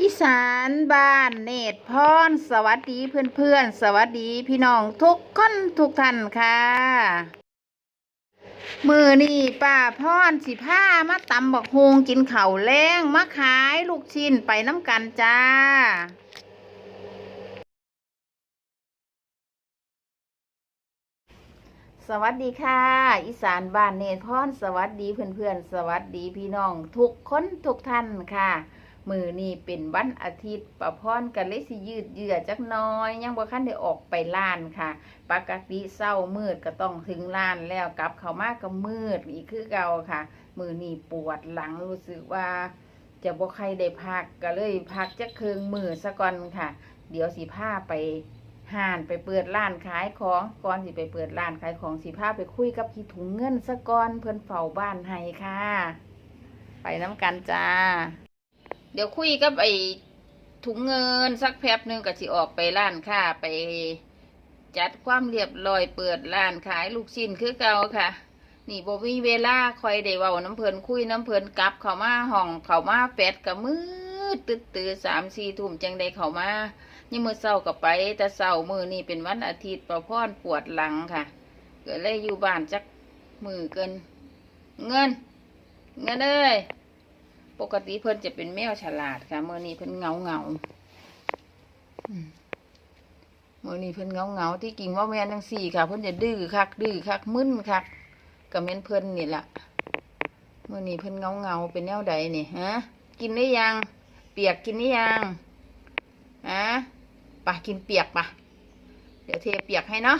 อีสานบ้านเนตรพรสวัสดีเพื่อนๆ สวัสดีพี่น้องทุกคนทุกท่านค่ะ มือนี่ป้าพรสิผ้ามาตำบักฮงกินเข่าแรงมาขายลูกชิ้นไปน้ำกันจ้าสวัสดีค่ะ อีสานบ้านเนตรพรสวัสดีเพื่อนๆ สวัสดีพี่น้อง ทุกคนทุกท่านค่ะ มือนี่เป็นวันอาทิตย์ประพรกันเลยสิยืดเยื้อจักน้อย ยังบ่คันได้ออกไปล้านค่ะ ปกติเศร้ามืดก็ต้องถึงล้านแล้วกลับเข้ามาก็มืดอีกคือเก่าค่ะ มือนี่ปวดหลังรู้สึกว่า จะบ่ใครได้พักก็เลยพักจักเคืองมือซะก่อนค่ะ เดี๋ยวสิพาไปห่านไปเปิดร้านขายของก่อนสิไปเปิดร้านขายของสิพาไปคุยกับพี่ถุงเงินซะก่อนเพิ่อนเฝ้าบ้านให้ค่ะ ไปน้ำกันจ้า เดี๋ยวคุยกับไอ้ถุงเงินสักแป๊บหนึงก็สิออกไปร้านค่ะไปจัดความเรียบร้อยเปิดร้านขายลูกชิ้นคือเก่าค่ะ นี่บ่มีเวลาคอยได้เว้าน้ำเพลินคุยน้ำเพลินกลับเข้ามาห้องเข้ามาแปดก็มืดตึ๊ดตื่สามสี่ทุ่มจังได้เข้ามานี่มือเศร้าก็ไป แต่เศร้ามือนี่เป็นวันอาทิตย์ประพรปวดหลังค่ะก็เลยอยู่บ้านจักมือเกิน เงิน เงินเอ้ย ปกติเพิ่นจะเป็นแมวฉลาดค่ะเมื่อนี้เพิ่นเงาเงาๆอืมมื่อนี้เพิ่นเงาเงาที่กิ่งว่าแม่นทั้งสี่ค่ะ เพิ่นจะดื้อคัก ดื้อคักมึนคักกับแม่นเพิ่นนี่แหละเมื่อนี้เพิ่นเงาเงาเป็นแนวใดนี่ฮะ กินได้ยัง เปียกกินได้ยังฮะปะกินเปียกปะเดี๋ยวเทเปียกให้เนาะ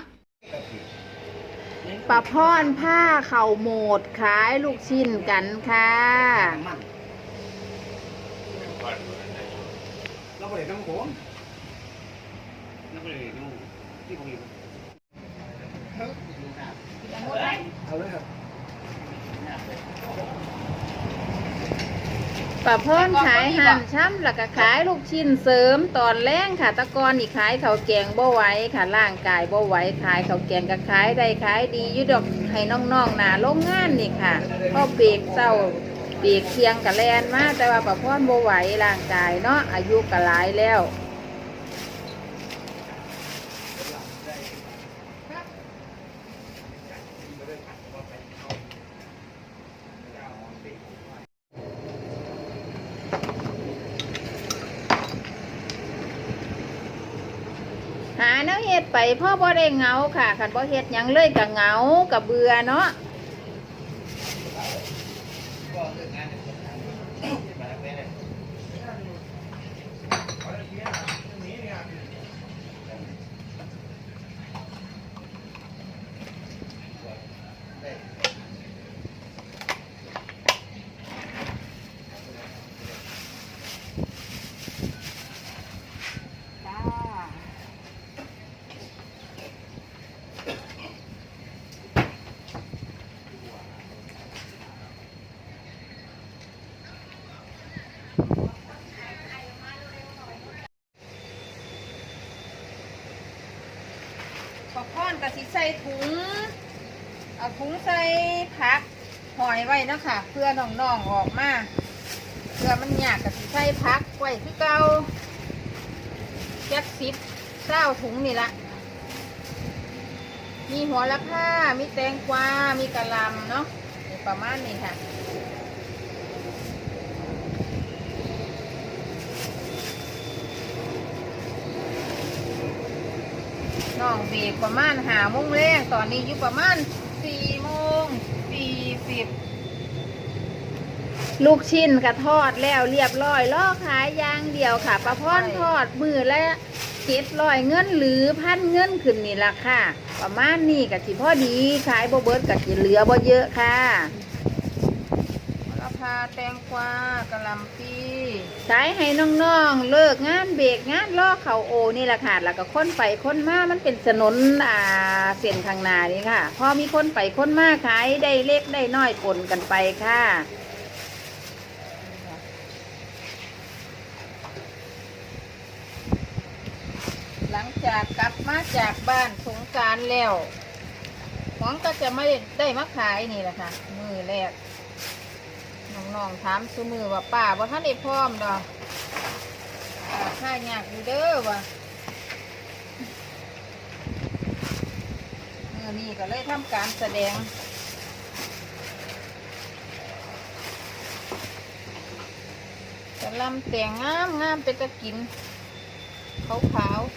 ปลาพอนผ้าเข่าโหมดขายลูกชิ้นกันค่ะ คนเราไปเล่นน้ำโขงเราไปเล่นน้ำที่ผมอยู่เอาเลยครับปลาเพิ่นขายห้ามช้ำแล้วก็ขายลูกชิ้นเสริมตอนแรงค่ะ ตะกอนนี่ขายเขาแกงบ่ไหวค่ะร่างกายบ่ไหวขายเขาแกงก็ขายได้ขายดียู่ดอกให้น้องๆหนาโรงงานนี่ค่ะพ่อเบรกเศร้า เบรกเคียงกะแลนมาแต่ว่าปลาเพิ่นบ่ไหวร่างกายเนาะอายุก็หลายแล้วหาแนวเฮ็ดไปพ่อบ่ได้เหงาค่ะคันบ่เฮ็ดยังเลยก็เหงาก็เบื่อเนาะ ปอกค้อนก็สิใส่ถุงเอาถุงใส่ผักหอยไว้นะคะเพื่อน้องๆออกมาเพื่อมันหยากก็สิใส่ผักไว้คือเก่าแจ็คซิปเศร้าถุงนี่ละมีหัวละผ้ามีแตงกวา มีกะลำเนาะประมาณนี้ค่ะ น้องเบรกประมาณหาโมงแรกตอนนี้อยู่ประมาณสี่โมงสี่สิบลูกชิ้นก็ทอดแล้วเรียบร้อยล่อขายยางเดียวค่ะประพรทอดมือและเจ็ดร้อยเงินหรือพันเงินขึ้นนี่ละค่ะ ประมาณนี้ก็สิพอดีขายบ่เบิดก็สิเหลือบ่เยอะค่ะาคาแตงกวากะหล่ำปีขายให้น้องๆ เลิกงานเบรกงานล่อเขาโอนี่แหละค่ะ แล้วก็ค้นไปค้นมา มันเป็นถนนอ่าเส้นข้างหน้านี่ค่ะ พอมีค้นไปค้นมาขายได้เล็กได้น้อยปนกันไปค่ะ หลังจากกลับมาจากบ้านสงการแล้วของก็จะไม่ได้มาขายนี่แหละค่ะ มือแรก น้องถามสมือว่าป้าว่าท่านได้พร้อมดอกอ่าค่ายากอยู่เด้อว่ะเออนี่ก็เลยทำการแสดงกะลำแต่งงามงามเป็นตะกินขาวขาวๆ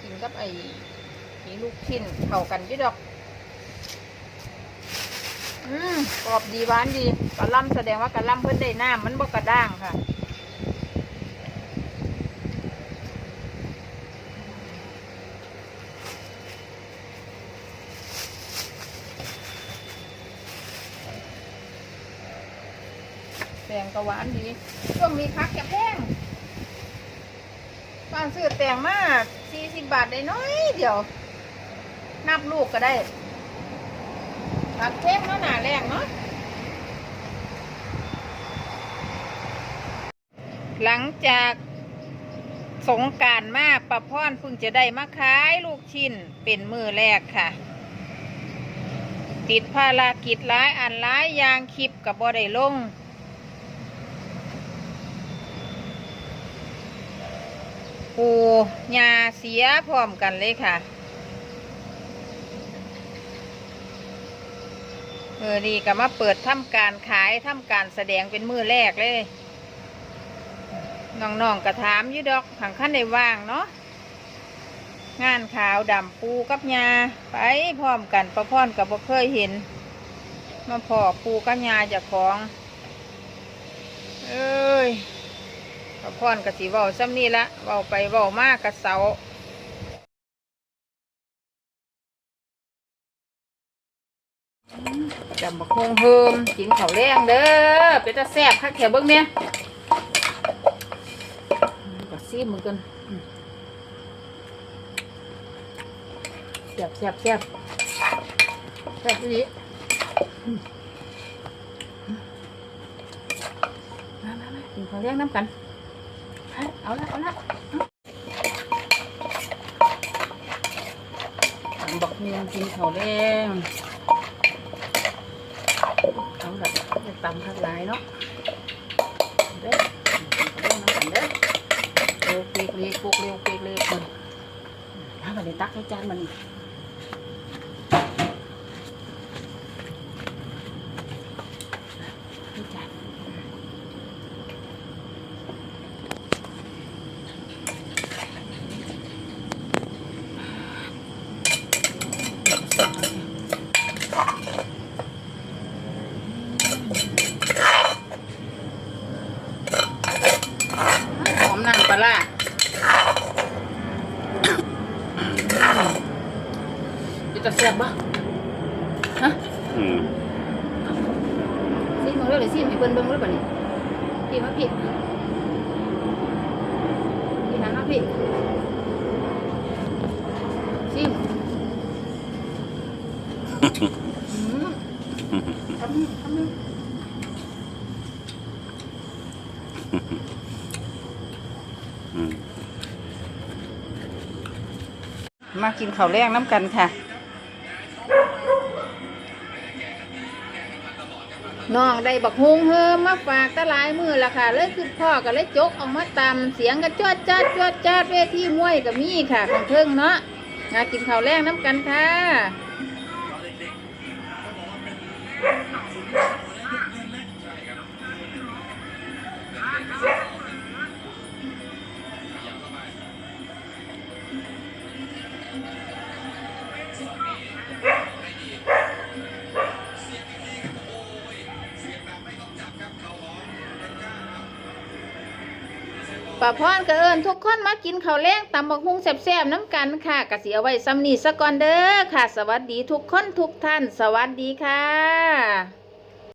กินกับไอ้นี่ลูกชิ้นเข้ากันอยี่ดอก อืมกรอบดีหวานดีกะหลำแสดงว่ากะหลำเพิ่นได้น้ำมันบ่กระด้างค่ะแตงก็หวานดีช่วงนี้พักจะแพงบ้านซื้อแตงมาก สี่สิบบาทได้น้อยเดียว นับลูกก็ได้ผักแพงเนาะหนาแรงเนาะหลังจากสงการมากประพรเพิ่งจะได้มาขายลูกชิ้นเป็นมือแรกค่ะ ติดภารกิจร้ายอันร้ายอยางคลิปกับบ่ได้ลง ปูยาเสียพร้อมกันเลยค่ะเออดีก็มาเปิดทำการขายทำการแสดงเป็นมือแรกเลยน้องๆกระถามยุดอกขังขั้นในว่างเนาะงานขาวดำปูกับยาไปพร้อมกันประพ่อนกับบ่เคยเห็น มาพอปูกับยาจากของ เอ้ย พรกสิเว้าซ้ำนี่ละเว้าไปเว้ามากกะเสาจำบักฮงเฮิมกินข้าวแรงเด้อเป็นตาแซ่บคักแถวเบิ้งเนี่ยก็ซีมเหมือนกันแซ่บแซ่บแซ่บแซ่บดีมามามากินข้าวแรงน้ำกัน เอาละเอาละบอกเมียกินเขาวแดงเอาละจะตำทักหลายเนาะเด้อกินข้าวแดงน้ำกันเด้อเร็วเกลีกเร็วโคกเร็วเกลีกเร็วคนถ้ามันได้ตักให้จานมันให้จาน หอมน้ำป ลาร้าจะจะแซ่บปะฮะอืมซีมึงเรื่องเลยซีมีเปิ้นเบิ้งเรื่องปะนี่พี่มาพี่พี่หันมาพี่ซีมอืมทำนี่ทำนี่ อืม มากินข้าวแรงน้ำกันค่ะ น้องได้บักฮงเฮิมมาฝากตะลายมือละค่ะ เลยคือพ่อก็เลยจกเออกมาตำเสียงกันจวดจัดจวดจัดเวทีมวยก็มีค่ะของเทิงเนาะมากินข้าวแรงน้ำกันค่ะ ป้าพรก็เอิญทุกคนมากินข้าวแรงตำบักฮุงแซ่บๆน้ำกันค่ะกะสีเอาไว้ซ้ำนี่สะก่อนเด้อค่ะ สวัสดีทุกคนทุกท่าน สวัสดีค่ะ